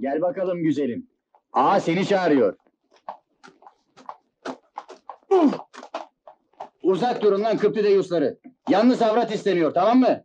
Gel bakalım güzelim. Aa seni çağırıyor. Uzak durun lan Kıpti deyusları. Yalnız avrat isteniyor tamam mı?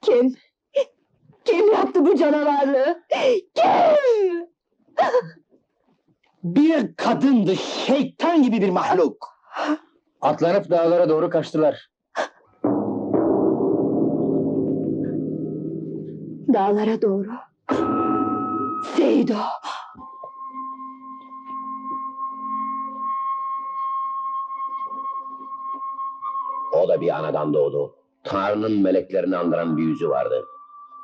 Kim? Kim yaptı bu canavarlığı? Kim? Bir kadındı, şeytan gibi bir mahluk. Atlanıp dağlara doğru kaçtılar. Dağlara doğru. Seydo. O da bir anadan doğdu. Tanrı'nın meleklerini andıran bir yüzü vardı.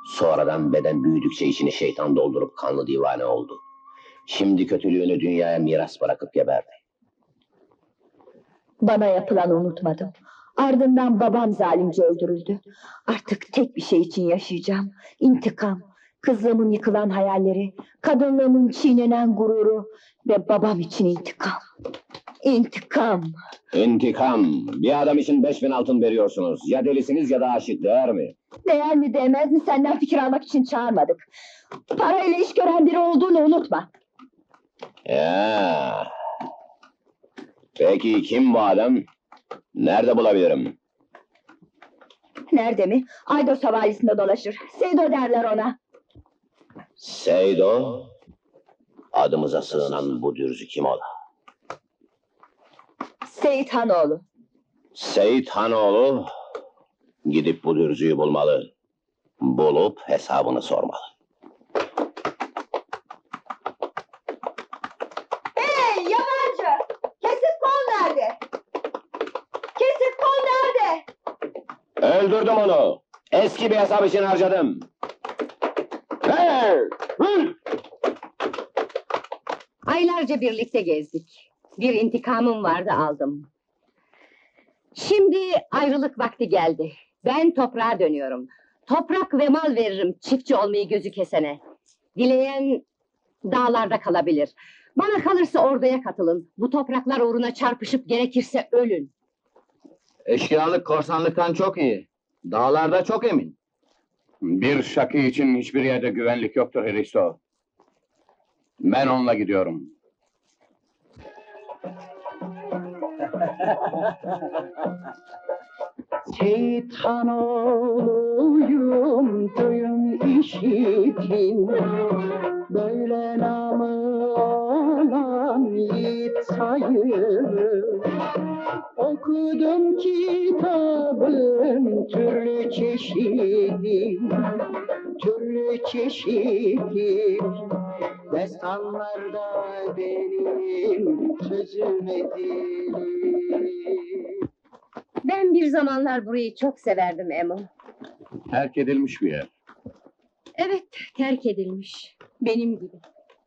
Sonradan beden büyüdükçe içini şeytan doldurup kanlı divane oldu. Şimdi kötülüğünü dünyaya miras bırakıp geberdi. Bana yapılanı unutmadım. Ardından babam zalimce öldürüldü. Artık tek bir şey için yaşayacağım. İntikam. Kızlığımın yıkılan hayalleri, kadınlığımın çiğnenen gururu ve babam için intikam. İntikam. İntikam. Bir adam için beş bin altın veriyorsunuz. Ya delisiniz ya da aşık değer mi? Değer mi değmez mi senden fikir almak için çağırmadık. Parayla iş gören biri olduğunu unutma. Ya. Peki kim bu adam? Nerede bulabilirim? Nerede mi? Aydos havalisinde dolaşır. Seydo derler ona. Seydo. Adımıza sığınan bu dürzü kim ola? Seyit Hanoğlu. Seyit Hanoğlu gidip bu dürzüyü bulmalı. Bulup hesabını sormalı. Hey yabancı! Kesip kol nerede? Kesip kol nerede? Öldürdüm onu. Eski bir hesap için harcadım. Hey! Aylarca birlikte gezdik. Bir intikamım vardı aldım. Şimdi ayrılık vakti geldi. Ben toprağa dönüyorum. Toprak ve mal veririm çiftçi olmayı gözü kesene. Dileyen dağlarda kalabilir. Bana kalırsa orduya katılın. Bu topraklar uğruna çarpışıp gerekirse ölün. Eşkıyalık korsanlıktan çok iyi. Dağlarda çok emin. Bir şaki için hiçbir yerde güvenlik yoktur Hristo. Ben onunla gidiyorum. Şeytan oğluyum, duyun işitin. Böyle namı olan yiğit sayılır. Okudum kitabın türlü çeşidi, türlü çeşidi. Destanlarda benim sözüm edilir. Ben bir zamanlar burayı çok severdim Emo. Terk edilmiş bir yer. Evet, terk edilmiş. Benim gibi.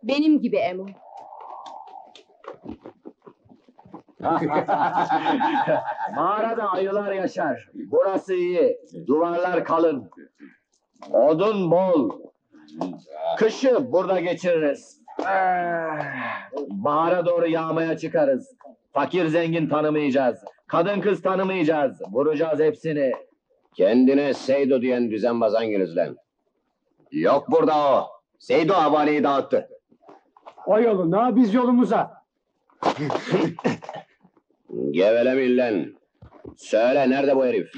Benim gibi Emo. Mağarada ayılar yaşar. Burası iyi. Duvarlar kalın. Odun bol. Kışı burada geçiririz. Ah, Bahara doğru yağmaya çıkarız. Fakir zengin tanımayacağız. Kadın kız tanımayacağız. Vuracağız hepsini. Kendine Seydo diyen düzenbaz hanginiz lan? Yok burada o. Seydo havaleyi dağıttı. O yoluna biz yolumuza. Gevelemeyin lan. Söyle nerede bu herif?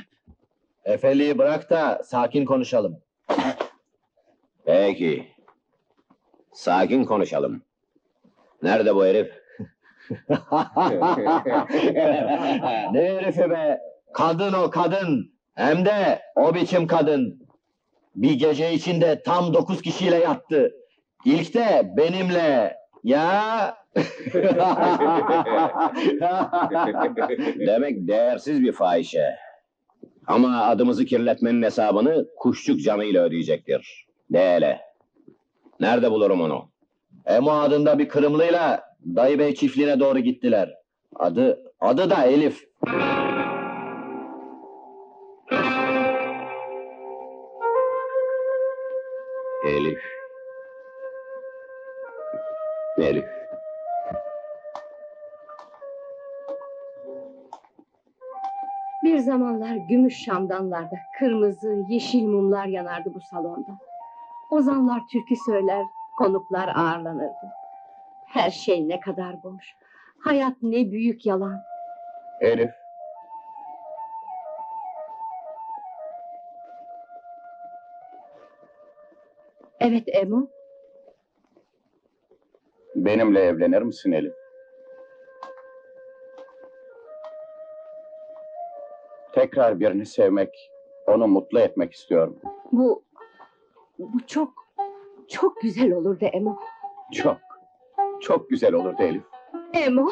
Efeliği bırak da sakin konuşalım. Peki. Sakin konuşalım. Nerede bu herif? ne herifi be? Kadın o kadın. Hem de o biçim kadın. Bir gece içinde tam dokuz kişiyle yattı. İlk de benimle. Ya. Demek değersiz bir fahişe. Ama adımızı kirletmenin hesabını kuşçuk canıyla ödeyecektir. De hele. Nerede bulurum onu? Emo adında bir Kırımlıyla Dayı Bey çiftliğine doğru gittiler. Adı adı da Elif. Elif. Elif. Bir zamanlar gümüş şamdanlarda kırmızı, yeşil mumlar yanardı bu salonda. Ozanlar türkü söyler, konuklar ağırlanırdı. Her şey ne kadar boş. Hayat ne büyük yalan. Elif. Evet Emo, Benimle evlenir misin Elif? Tekrar birini sevmek, onu mutlu etmek istiyorum. bu... Bu çok, çok güzel olurdu Emo. Çok, çok güzel olurdu Elif. Emo,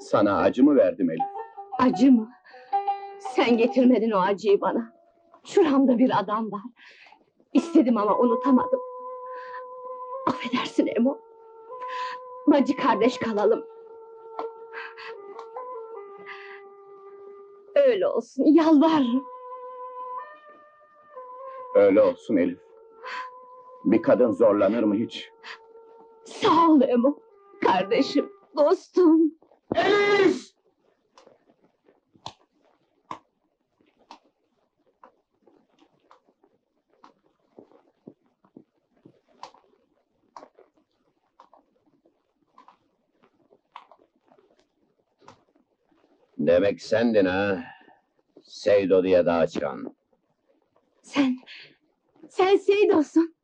Sana acımı verdim Elif. acı mı? Sen getirmedin o acıyı bana. Şuramda bir adam var. İstedim ama unutamadım. Affedersin Emo. Bacı kardeş kalalım. Öyle olsun, yalvarırım. Öyle olsun Elif. Bir kadın zorlanır mı hiç? Sağ ol Emo. Kardeşim, dostum. Elif! Demek sendin ha? Seydo diye dağa çıkan. Sen, sen Seydo'sun.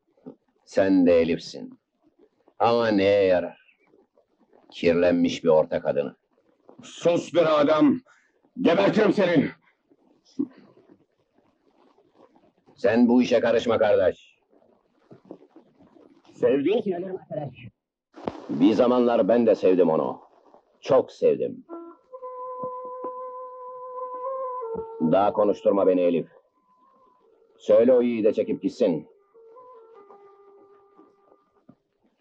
Sen de Elif'sin. Ama neye yarar? Kirlenmiş bir orta kadını. Sus bir adam! Gebertirim seni! Sen bu işe karışma kardeş. Sevdiğin Bir zamanlar ben de sevdim onu. Çok sevdim. Daha konuşturma beni Elif. Söyle o yiğide çekip gitsin.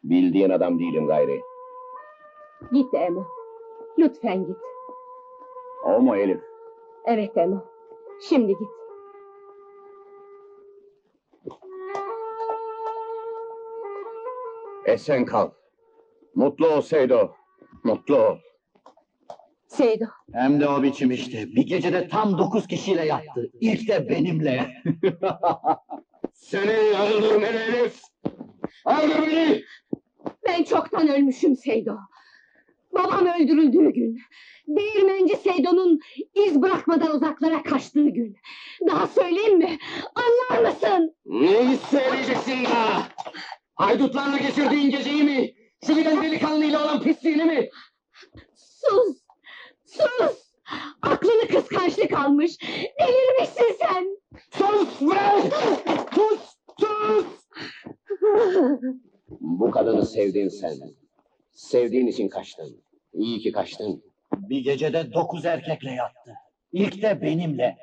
Bildiğin adam değilim gayri. Git Emo. Lütfen git. O mu Elif? Evet Emo. Şimdi git. Esen kal. Mutlu ol Seydo. Mutlu ol. Seydo, Hem de o biçim işte. Bir gecede tam dokuz kişiyle yattı. İlk de benimle. Seni öldürmeli Elif! Öldür beni! ben çoktan ölmüşüm Seydo. Babam öldürüldüğü gün. Değirmenci Seydo'nun iz bırakmadan uzaklara kaçtığı gün. Daha söyleyeyim mi? Anlar mısın? Neyi söyleyeceksin daha? Haydutlarla geçirdiğin geceyi mi? Şu giden delikanlıyla olan pisliğini mi? Sus! Aklını kıskançlık almış. Delirmişsin sen. Sus be! Sus! Sus! Bu kadını sevdin sen. Sevdiğin için kaçtın. İyi ki kaçtın. Bir gecede dokuz erkekle yattı. İlk de benimle.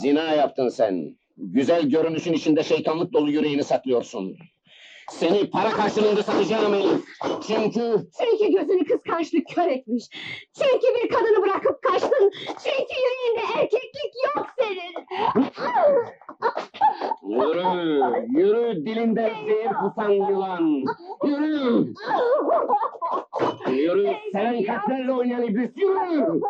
Zina yaptın sen. Güzel görünüşün içinde şeytanlık dolu yüreğini saklıyorsun. Seni para karşılığında satacağım Elif. Çünkü Çünkü gözünü kıskançlık kör etmiş. Çünkü bir kadını bırakıp kaçtın. Çünkü yüreğinde erkeklik yok senin. Yürü, yürü dilinden zehir kusan yılan. Yürü, yürü, seven kalplerle oynayan iblis, yürü.